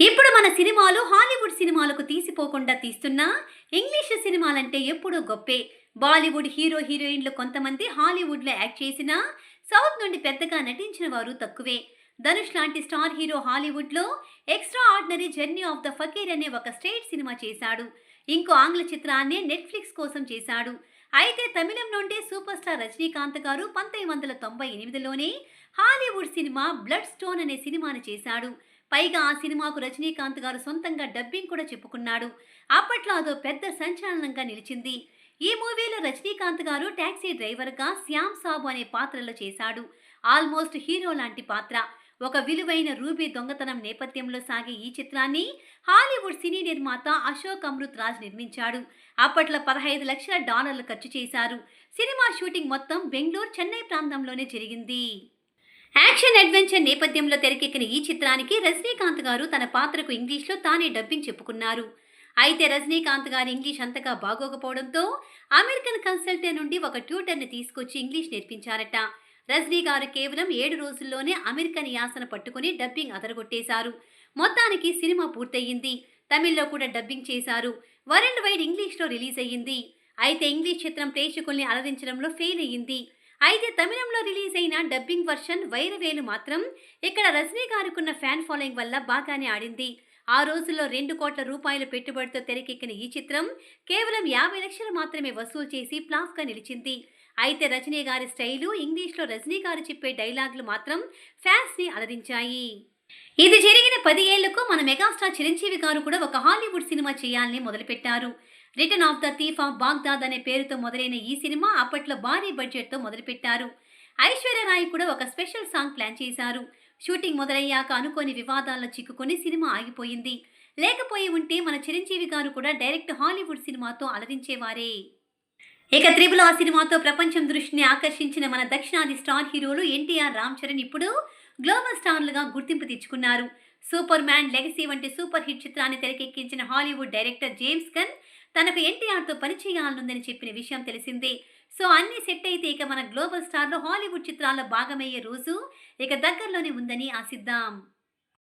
ఇప్పుడు మన సినిమాలు హాలీవుడ్ సినిమాలకు తీసిపోకుండా తీస్తున్నా ఇంగ్లీష్ సినిమాలంటే ఎప్పుడూ గొప్పే. బాలీవుడ్ హీరో హీరోయిన్లు కొంతమంది హాలీవుడ్లో యాక్ట్ చేసినా సౌత్ నుండి పెద్దగా నటించిన వారు తక్కువే. ధనుష్ లాంటి స్టార్ హీరో హాలీవుడ్లో extraordinary journey of the fakir అనే ఒక స్టేట్ సినిమా చేశాడు. ఇంకో ఆంగ్ల చిత్రాన్ని నెట్ఫ్లిక్స్ కోసం చేశాడు. అయితే తమిళం నుండి సూపర్ స్టార్ రజనీకాంత్ గారు పంతొమ్మిది వందల తొంభై ఎనిమిదిలోనే హాలీవుడ్ సినిమా బ్లడ్ స్టోన్ అనే సినిమాను చేశాడు. పైగా ఆ సినిమాకు రజనీకాంత్ గారు సొంతంగా డబ్బింగ్ కూడా చెప్పుకున్నాడు. అప్పట్లో అదో పెద్ద సంచలనంగా నిలిచింది. ఈ మూవీలో రజనీకాంత్ గారు టాక్సీ డ్రైవర్గా శ్యామ్ సాబు అనే పాత్రలో చేశాడు. ఆల్మోస్ట్ హీరో లాంటి పాత్ర. ఒక విలువైన రూబీ దొంగతనం నేపథ్యంలో సాగే ఈ చిత్రాన్ని హాలీవుడ్ సినీ నిర్మాత అశోక్ అమృత్ రాజ్ నిర్మించాడు. అప్పట్లో పదహైదు లక్షల డాలర్లు ఖర్చు చేశారు. సినిమా షూటింగ్ మొత్తం బెంగళూరు చెన్నై ప్రాంతంలోనే జరిగింది. యాక్షన్ అడ్వెంచర్ నేపథ్యంలో తెరకెక్కిన ఈ చిత్రానికి రజనీకాంత్ గారు తన పాత్రకు ఇంగ్లీష్లో తానే డబ్బింగ్ చెప్పుకున్నారు. అయితే రజనీకాంత్ గారి ఇంగ్లీష్ అంతగా బాగోకపోవడంతో అమెరికన్ కన్సల్టెంట్ నుండి ఒక ట్యూటర్ని తీసుకొచ్చి ఇంగ్లీష్ నేర్పించారట. రజనీ గారు కేవలం ఏడు రోజుల్లోనే అమెరికన్ యాసన పట్టుకుని డబ్బింగ్ అదరగొట్టేశారు. మొత్తానికి సినిమా పూర్తయింది. తమిళ్ళో కూడా డబ్బింగ్ చేశారు. వరల్డ్ వైడ్ ఇంగ్లీష్లో రిలీజ్ అయ్యింది అయితే ఇంగ్లీష్ చిత్రం ప్రేక్షకుల్ని అలరించడంలో ఫెయిల్ అయ్యింది అయితే తమిళంలో రిలీజ్ అయిన డబ్బింగ్ వర్షన్ వైరవేలు మాత్రం ఇక్కడ రజనీ గారికున్న ఫ్యాన్ ఫాలోయింగ్ వల్ల బాగానే ఆడింది. ఆ రోజుల్లో రెండు కోట్ల రూపాయల పెట్టుబడితో తెరకెక్కిన ఈ చిత్రం కేవలం యాభై లక్షలు మాత్రమే వసూలు చేసి ప్లాఫ్గా నిలిచింది. అయితే రజనీ గారి స్టైలు ఇంగ్లీష్లో రజనీ గారు చెప్పే డైలాగులు మాత్రం ఫ్యాన్స్ని అలరించాయి. ఇది జరిగిన పది ఏళ్ళకు మన మెగాస్టార్ చిరంజీవి గారు కూడా ఒక హాలీవుడ్ సినిమా చేయాలని మొదలుపెట్టారు. Return of the thief of Baghdad అనే పేరుతో మొదలైన ఈ సినిమా అప్పట్లో భారీ బడ్జెట్తో మొదలుపెట్టారు. ఐశ్వర్య రాయ్ కూడా ఒక స్పెషల్ సాంగ్ ప్లాన్ చేశారు. షూటింగ్ మొదలయ్యాక అనుకోని వివాదాల్లో చిక్కుకొని సినిమా ఆగిపోయింది. లేకపోయి ఉంటే మన చిరంజీవి గారు కూడా డైరెక్ట్ హాలీవుడ్ సినిమాతో అలరించేవారే. ఇక త్రిబుల్ ఆ సినిమాతో ప్రపంచం దృష్టిని ఆకర్షించిన మన దక్షిణాది స్టార్ హీరోలు ఎన్టీఆర్ రామ్ చరణ్ ఇప్పుడు గ్లోబల్ స్టార్లుగా గుర్తింపు తెచ్చుకున్నారు. సూపర్ మ్యాన్ లెగసీ వంటి సూపర్ హిట్ చిత్రాన్ని తెరకెక్కించిన హాలీవుడ్ డైరెక్టర్ జేమ్స్ గన్ తనకు ఎన్టీఆర్తో పనిచేయాలనుందని చెప్పిన విషయం తెలిసిందే. సో అన్ని సెట్ అయితే ఇక మన గ్లోబల్ స్టార్లో హాలీవుడ్ చిత్రాల్లో భాగమయ్యే రోజు ఇక దగ్గరలోనే ఉందని ఆశిద్దాం.